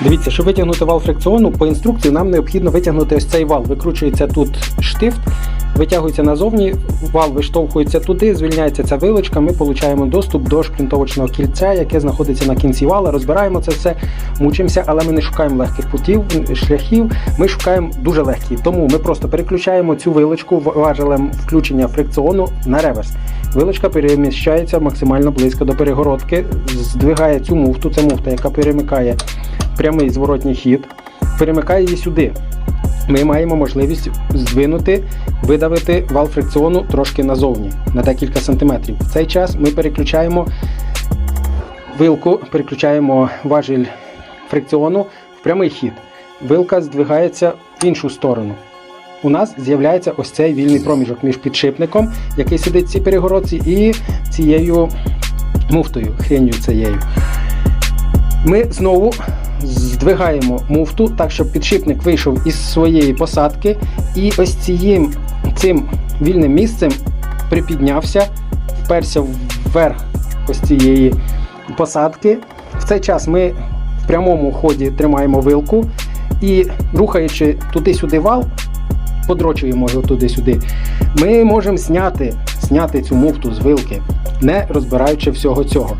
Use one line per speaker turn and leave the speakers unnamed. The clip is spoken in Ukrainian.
Дивіться, щоб витягнути вал фрикціону, по інструкції нам необхідно витягнути ось цей вал. Викручується тут штифт, витягується назовні, вал виштовхується туди, звільняється ця вилочка. Ми отримуємо доступ до шплінтовочного кільця, яке знаходиться на кінці вала. Розбираємо це все, мучимося, але ми не шукаємо легких путів, шляхів. Ми шукаємо дуже легкі. Тому ми просто переключаємо цю вилочку важелем включення фрикціону на реверс. Вилочка переміщається максимально близько до перегородки, здвигає цю муфту. Це муфта, яка перемикає прямий зворотній хід, перемикає її сюди. Ми маємо можливість здвинути, видавити вал фрикціону трошки назовні на декілька сантиметрів. В цей час ми переключаємо вилку, переключаємо важіль фрикціону в прямий хід. Вилка здвигається в іншу сторону. У нас з'являється ось цей вільний проміжок між підшипником, який сидить в цій перегородці, і цією муфтою, хренью цією. Ми знову здвигаємо муфту так, щоб підшипник вийшов із своєї посадки, і ось цією, цим вільним місцем припіднявся, вперся вверх ось цієї посадки. В цей час ми в прямому ході тримаємо вилку і рухаючи туди-сюди вал, подрочуємо його туди-сюди, ми можемо зняти, зняти цю муфту з вилки, не розбираючи всього цього.